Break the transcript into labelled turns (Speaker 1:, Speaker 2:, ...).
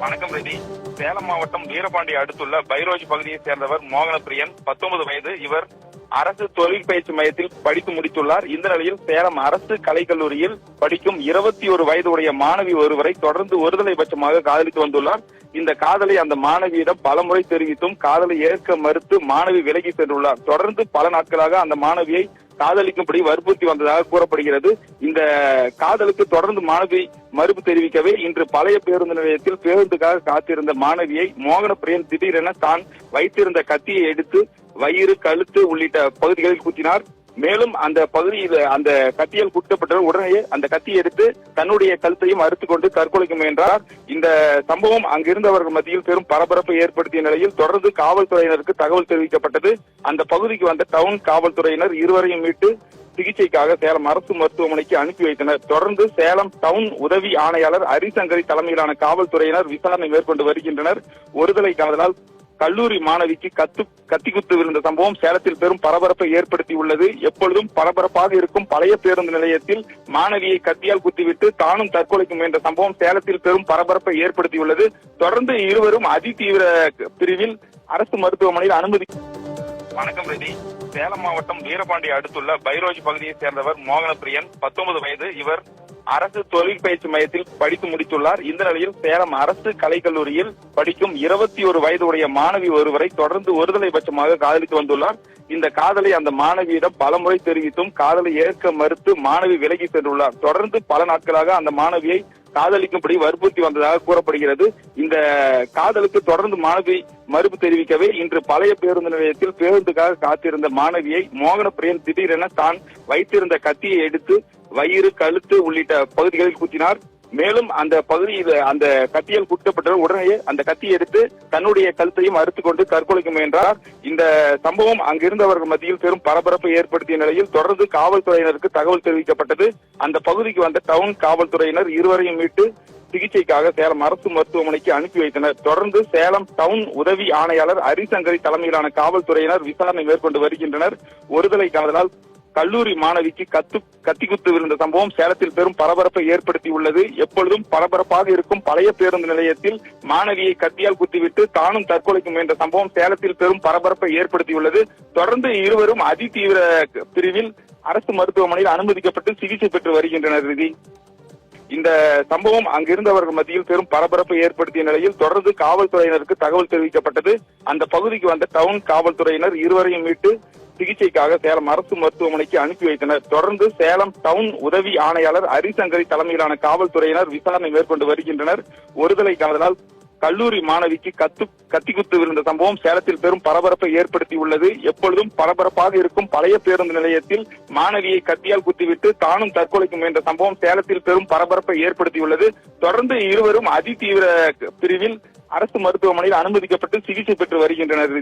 Speaker 1: வணக்கம் ரெடி சேலம் மாவட்டம் வீரபாண்டி அடுத்துள்ள பைரோஜ் பகுதியைச் சேர்ந்தவர் மோகனப்பிரியன். பத்தொன்பது வயது. இவர் அரசு தொழில் பயிற்சி மையத்தில் படித்து முடித்துள்ளார். இந்த நிலையில் சேலம் அரசு கலைக்கல்லூரியில் படிக்கும் இருபத்தி ஒரு வயது உடைய மாணவி ஒருவரை தொடர்ந்து ஒருதலை பட்சமாக காதலித்து வந்துள்ளார். இந்த காதலை அந்த மாணவியிடம் பலமுறை தெரிவித்தும் காதலை ஏற்க மறுத்து மாணவி விலகி சென்றுள்ளார். தொடர்ந்து பல நாட்களாக அந்த மாணவியை காதலிக்கும்படி வற்புறுத்தி வந்ததாக கூறப்படுகிறது. இந்த காதலுக்கு தொடர்ந்து மாணவி மறுப்பு தெரிவிக்கவே இன்று பழைய பேருந்து நிலையத்தில் பேருந்துக்காக காத்திருந்த மாணவியை மோகனப்பிரியன் திடீரென தான் வைத்திருந்த கத்தியை எடுத்து வயிறு கழுத்து உள்ளிட்ட பகுதிகளில் குத்தினார். மேலும் அந்த பகுதியில் அந்த கத்தியால் குட்டப்பட்டவர் உடனே அந்த கத்தியை எடுத்து தன்னுடைய கழுத்தையும் அறுத்துக் கொண்டு தற்கொலைக்கு முயன்றார். இந்த சம்பவம் அங்கிருந்தவர்கள் மத்தியில் பெரும் பரபரப்பை ஏற்படுத்திய நிலையில் தொடர்ந்து காவல்துறையினருக்கு தகவல் தெரிவிக்கப்பட்டது. அந்த பகுதிக்கு வந்த டவுன் காவல்துறையினர் இருவரையும் மீட்டு சிகிச்சைக்காக சேலம் அரசு மருத்துவமனைக்கு அனுப்பி வைத்தனர். தொடர்ந்து சேலம் டவுன் உதவி ஆணையாளர் ஹரிசங்கரி தலைமையிலான காவல்துறையினர் விசாரணை மேற்கொண்டு வருகின்றனர். ஒருதலை காதலால் கல்லூரி மாணவிக்கு கத்து கத்தி குத்து விழுந்த சம்பவம் சேலத்தில் பெரும் பரபரப்பை ஏற்படுத்தி உள்ளது எப்பொழுதும் பரபரப்பாக இருக்கும் பழைய பேருந்து நிலையத்தில் மாணவியை கத்தியால் குத்திவிட்டு தானும் தற்கொலைக்கு முயன்ற சம்பவம் சேலத்தில் பெரும் பரபரப்பை ஏற்படுத்தியுள்ளது. தொடர்ந்து இருவரும் அதிதீவிர பிரிவில் அரசு மருத்துவமனையில் அனுமதி வணக்கம் ரெடி சேலம் மாவட்டம் வீரபாண்டி அடுத்துள்ள பைரோஜ் பகுதியைச் சேர்ந்தவர் மோகனப்பிரியன். பத்தொன்பது வயது இவர் அரசு தொழில் பயிற்சி மையத்தில் படித்து முடித்துள்ளார். இந்த நிலையில் சேலம் அரசு கலைக்கல்லூரியில் படிக்கும் இருபத்தி ஒரு வயது உடைய மாணவி ஒருவரை தொடர்ந்து ஒருதலை பட்சமாக காதலித்து வந்துள்ளார். இந்த காதலை அந்த மாணவியிடம் பலமுறை தெரிவித்தும் காதலை ஏற்க மறுத்து மாணவி விலகி சென்றுள்ளார். தொடர்ந்து பல நாட்களாக அந்த மாணவியை காதலிக்கும்படி வற்புறுத்தி வந்ததாக கூறப்படுகிறது. இந்த காதலுக்கு தொடர்ந்து மாணவி மறுப்பு தெரிவிக்கவே இன்று பழைய பேருந்து நிலையத்தில் பேருந்துக்காக காத்திருந்த மாணவியை மோகனப்பிரியன் திடீரென தான் வைத்திருந்த கத்தியை எடுத்து வயிறு கழுத்து உள்ளிட்ட பகுதிகளில் குத்தினார். மேலும் அந்த பகுதியில் அந்த கத்தியால் குட்டப்பட்டவர் உடனே அந்த கத்தியை எடுத்து தன்னுடைய கழுத்தையும் அறுத்து கொண்டு தற்கொலைக்கு முயன்றார். இந்த சம்பவம் அங்கிருந்தவர்கள் மத்தியில் பெரும் பரபரப்பை ஏற்படுத்திய நிலையில் தொடர்ந்து காவல்துறையினருக்கு தகவல் தெரிவிக்கப்பட்டது. அந்த பகுதிக்கு வந்த டவுன் காவல்துறையினர் இருவரையும் மீட்டு சிகிச்சைக்காக சேலம் அரசு மருத்துவமனைக்கு அனுப்பி வைத்தனர். தொடர்ந்து சேலம் டவுன் உதவி ஆணையாளர் ஹரிசங்கரி தலைமையிலான காவல்துறையினர் விசாரணை மேற்கொண்டு வருகின்றனர். ஒருதலை காதலால் கல்லூரி மாணவிக்கு கத்து கத்தி குத்து விழுந்த சம்பவம் சேலத்தில் பெரும் பரபரப்பை ஏற்படுத்தி உள்ளது எப்பொழுதும் பரபரப்பாக இருக்கும் பழைய பேருந்து நிலையத்தில் மாணவியை கத்தியால் குத்திவிட்டு தானும் தற்கொலைக்கு முயன்ற சம்பவம் சேலத்தில் பெரும் பரபரப்பை ஏற்படுத்தியுள்ளது. தொடர்ந்து இருவரும் அதிதீவிர பிரிவில் அரசு மருத்துவமனையில் அனுமதிக்கப்பட்டு சிகிச்சை பெற்று வருகின்றனர் விதி இந்த சம்பவம் அங்கிருந்தவர்கள் மத்தியில் பெரும் பரபரப்பை ஏற்படுத்திய நிலையில் தொடர்ந்து காவல்துறையினருக்கு தகவல் தெரிவிக்கப்பட்டது. அந்த பகுதிக்கு வந்த டவுன் காவல்துறையினர் இருவரையும் மீட்டு சிகிச்சைக்காக சேலம் அரசு மருத்துவமனைக்கு அனுப்பி வைத்தனர். தொடர்ந்து சேலம் டவுன் உதவி ஆணையாளர் ஹரிசங்கரி தலைமையிலான காவல்துறையினர் விசாரணை மேற்கொண்டு வருகின்றனர். ஒருதலை காதலால் கல்லூரி மாணவிக்கு கத்து கத்திக்குத்து விழுந்த சம்பவம் சேலத்தில் பெரும் பரபரப்பை ஏற்படுத்தியுள்ளது. எப்பொழுதும் பரபரப்பாக இருக்கும் பழைய பேருந்து நிலையத்தில் மாணவியை கத்தியால் குத்திவிட்டு தானும் தற்கொலைக்கு முயன்ற சம்பவம் சேலத்தில் பெரும் பரபரப்பை ஏற்படுத்தியுள்ளது. தொடர்ந்து இருவரும் அதிதீவிர பிரிவில் அரசு மருத்துவமனையில் அனுமதிக்கப்பட்டு சிகிச்சை பெற்று வருகின்றனர்